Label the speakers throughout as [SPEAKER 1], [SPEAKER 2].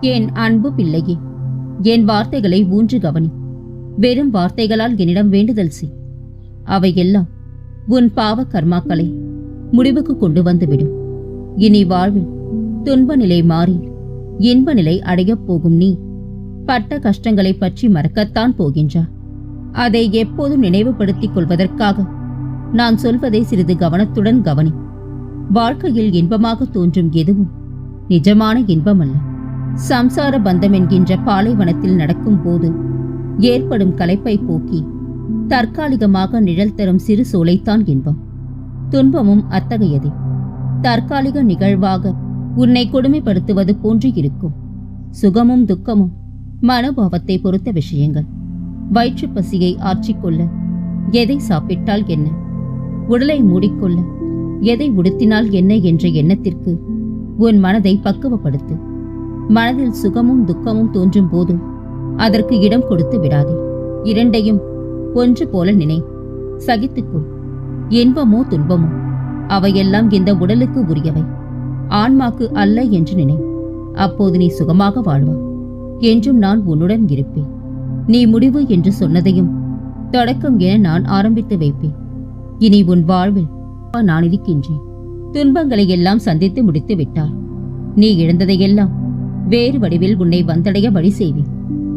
[SPEAKER 1] என் அன்பு பிள்ளையே? என் வார்த்தைகளை ஊன்று கவனி. வெறும் வார்த்தைகளால் என்னிடம் வேண்டுதல் செய். அவையெல்லாம் உன் பாவ கர்மாக்களை முடிவுக்கு கொண்டு வந்துவிடும். இனி வாழ்வில் துன்ப நிலை மாறி இன்ப நிலை அடையப் போகும் நீ பட்ட கஷ்டங்களை பற்றி மறக்கத்தான் போகின்றா. அதை எப்போதும் நினைவுபடுத்திக் கொள்வதற்காக நான் சொல்வதை சிறிது கவனத்துடன் கவனி. வாழ்க்கையில் இன்பமாக தோன்றும் எதுவும் நிஜமான இன்பமல்ல. சம்சார பந்தம் என்கின்ற பாலைவனத்தில் நடக்கும் போது ஏற்படும் கலைப்பை போக்கி தற்காலிகமாக நிழல் தரும் சிறு சோலைத்தான் இன்பம். துன்பமும் அத்தகையதே. தற்காலிக நிகழ்வாக உன்னை கொடுமைப்படுத்துவது போன்று இருக்கும். சுகமும் துக்கமும் மனோபாவத்தை பொறுத்த விஷயங்கள். வயிற்றுப் பசியை ஆற்றிக்கொள்ள எதை சாப்பிட்டால் என்ன? உடலை மூடிக்கொள்ள எதை உடுத்தினால் என்ன என்ற எண்ணத்திற்கு உன் மனதை பக்குவப்படுத்து. மனதில் சுகமும் துக்கமும் தோன்றும் போது அதற்கு இடம் கொடுத்து விடாதே. இரண்டையும் ஒன்று போல நினை. சகித்துக்கொள். இன்பமோ துன்பமோ? அவையெல்லாம் இந்த உடலுக்கு உரியவை. ஆன்மாக்கு அல்ல என்று நினை. அப்போது நீ சுகமாக வாழ்வா. என்றும் நான் உன்னுடன் இருப்பேன். நீ முடிவு என்று சொன்னதையும் தொடக்கம் என நான் ஆரம்பித்து வைப்பேன். இனி உன் வாழ்வில் நான் இருக்கின்றேன். துன்பங்களை எல்லாம் சந்தித்து முடித்து விட்டார் நீ இழந்ததையெல்லாம் வேறு வடிவில் உன்னை வந்தடைய வழி செய்வேன்.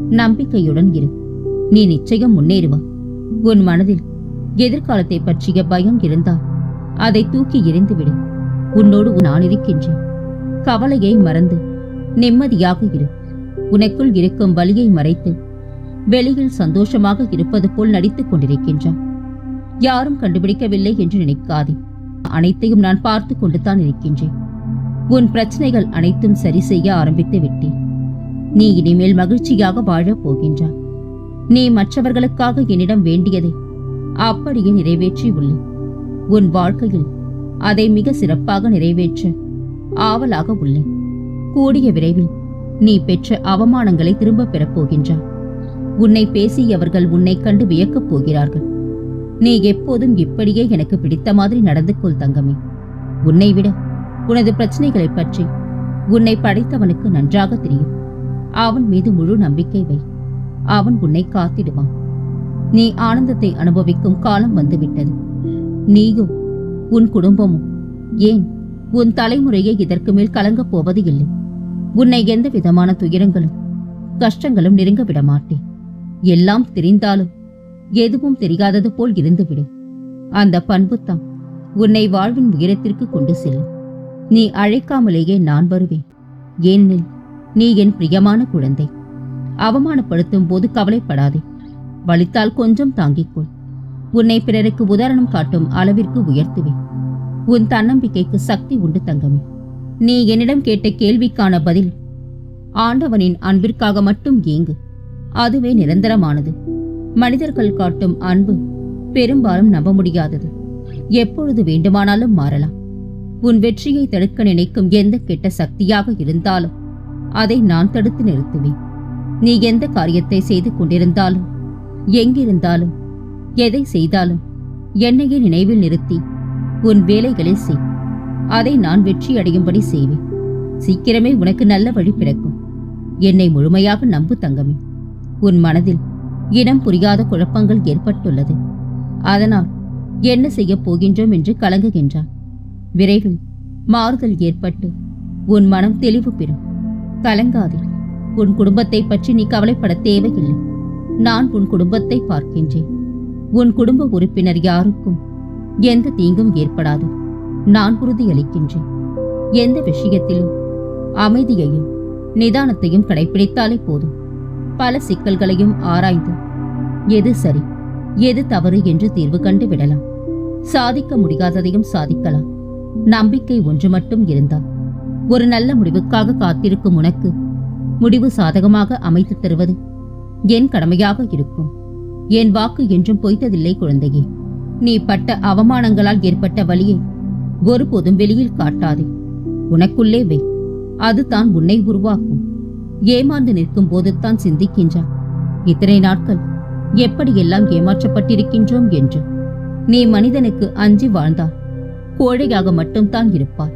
[SPEAKER 1] நம்பிக்கையுடன் இரு. நீ நிச்சயம் முன்னேறுவா. உன் மனதில் எதிர்காலத்தை பற்றிய பயம் இருந்தால் அதை தூக்கி எறிந்துவிடு. உன்னோடு நான் இருக்கின்றேன். கவலையை மறந்து நிம்மதியாக இரு. உனக்குள் இருக்கும் வலியை மறைத்து வெளியில் சந்தோஷமாக இருப்பது போல் நடித்துக் கொண்டிருக்கின்றான் யாரும் கண்டுபிடிக்கவில்லை என்று நினைக்காதே. அனைத்தையும் நான் பார்த்து கொண்டுதான் இருக்கின்றேன். உன் பிரச்சனைகள் அனைத்தும் சரி செய்ய ஆரம்பித்து விட்டேன். நீ இனிமேல் மகிழ்ச்சியாக வாழப் போகின்றாய். நீ மற்றவர்களுக்காக என்னிடம் வேண்டியதை அப்படியே நிறைவேற்றி உள்ளேன் உன் வாழ்க்கையில் அதை மிக சிறப்பாக நிறைவேற்ற ஆவலாக உள்ளேன். கூடிய விரைவில் நீ பெற்ற அவமானங்களை திரும்பப் பெறப் போகின்றாய். உன்னை பேசியவர்கள் உன்னை கண்டு வியக்கப் போகிறார்கள். நீ எப்போதும் இப்படியே எனக்கு பிடித்த மாதிரி நடந்து கொள் தங்கமே. உன்னை விட உனது பிரச்சனைகளைப் பற்றி. உன்னை படைத்தவனுக்கு நன்றாக தெரியும். அவன் மீது முழு நம்பிக்கை வை. அவன் உன்னை காத்திடுவான். நீ ஆனந்தத்தை அனுபவிக்கும் காலம் வந்துவிட்டது. நீயும் உன் குடும்பமும் ஏன் உன் தலைமுறையை இதற்கு மேல் கலங்கப் போவது இல்லை. உன்னை எந்த விதமான துயரங்களும் கஷ்டங்களும் நெருங்க விட மாட்டேன். எல்லாம் தெரிந்தாலும் எதுவும் தெரியாதது போல் இருந்துவிடும். அந்த பண்புத்தான் உன்னை வாழ்வின் உயரத்திற்கு கொண்டு செல்லும். நீ அழைக்காமலேயே நான் வருவேன். ஏனெனில் நீ என் பிரியமான குழந்தை. அவமானப்படுத்தும் போது கவலைப்படாதே. வலித்தால் கொஞ்சம் தாங்கிக்கொள். உன்னை பிறருக்கு உதாரணம் காட்டும் அளவிற்கு உயர்த்துவேன். உன் தன்னம்பிக்கைக்கு சக்தி உண்டு தங்கமே. நீ என்னிடம் கேட்ட கேள்விக்கான பதில் ஆண்டவனின் அன்பிற்காக மட்டும் ஏங்கு. அதுவே நிரந்தரமானது. மனிதர்கள் காட்டும் அன்பு பெரும்பாலும் நம்ப முடியாதது. எப்பொழுது வேண்டுமானாலும் மாறலாம். உன் வெற்றியை தடுக்க நினைக்கும் எந்த கெட்ட சக்தியாக இருந்தாலும் அதை நான் தடுத்து நிறுத்துவேன். நீ எந்த காரியத்தை செய்து கொண்டிருந்தாலும் எங்கிருந்தாலும் எதை செய்தாலும் என்னையே நினைவில் நிறுத்தி உன் வேலைகளில் செய். அதை நான் வெற்றி அடையும்படி செய்வேன். சீக்கிரமே உனக்கு நல்ல வழி பிறக்கும். என்னை முழுமையாக நம்பு தங்கமே. உன் மனதில் இனம் புரியாத குழப்பங்கள் ஏற்பட்டுள்ளது. அதனால் என்ன செய்யப் போகின்றோம் என்று கலங்குகின்றான் விரைவில் மாறுதல் ஏற்பட்டு உன் மனம் தெளிவு பெறும். கலங்காதே. உன் குடும்பத்தை பற்றி நீ கவலைப்பட தேவையில்லை. நான் உன் குடும்பத்தை பார்க்கின்றேன். உன் குடும்ப உறுப்பினர் யாருக்கும் எந்த தீங்கும் ஏற்படாது. நான் உறுதியளிக்கின்றேன். எந்த விஷயத்திலும் அமைதியையும் நிதானத்தையும் கடைபிடித்தாலே போதும். பல சிக்கல்களையும் ஆராய்ந்து எது சரி எது தவறு என்று தீர்வு கண்டு விடலாம் சாதிக்க முடியாததையும் சாதிக்கலாம். நம்பிக்கை ஒன்று மட்டும் இருந்தால் ஒரு நல்ல முடிவுக்காக காத்திருக்கும் உனக்கு முடிவு சாதகமாக அமைத்து தருவது என் கடமையாக இருக்கும். என் வாக்கு என்றும் பொய்த்ததில்லை குழந்தையே. நீ பட்ட அவமானங்களால் ஏற்பட்ட வழியை ஒருபோதும் வெளியில் காட்டாதே. உனக்குள்ளே வை. அதுதான் உன்னை உருவாக்கும். ஏமாந்து நிற்கும் போதுதான் சிந்திக்கின்றான் இத்தனை நாட்கள் எப்படியெல்லாம் ஏமாற்றப்பட்டிருக்கின்றோம் என்று. நீ மனிதனுக்கு அஞ்சி வாழ்ந்தால் கோழையாக மட்டும்தான் இருப்பார்.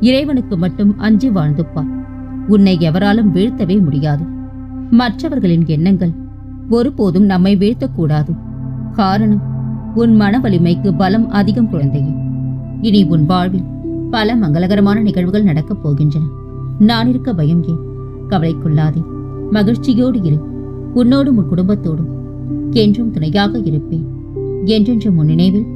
[SPEAKER 1] இறைவனுக்கு மட்டும் அஞ்சி வாழ்ந்துப்பார். உன்னை எவராலும் வீழ்த்தவே முடியாது. மற்றவர்களின் எண்ணங்கள் ஒருபோதும் நம்மை வீழ்த்தக்கூடாது. காரணம் உன் மன வலிமைக்கு பலம் அதிகம் குழந்தையே. இனி உன் வாழ்வில் பல மங்களகரமான நிகழ்வுகள் நடக்கப் போகின்றன. நான் இருக்க பயம் ஏன்? கவலைக்குள்ளாதே. மகிழ்ச்சியோடு இரு. உன்னோடும் உன் குடும்பத்தோடும். என்றும் துணையாக இருப்பேன். என்றென்றும் உன் நினைவில்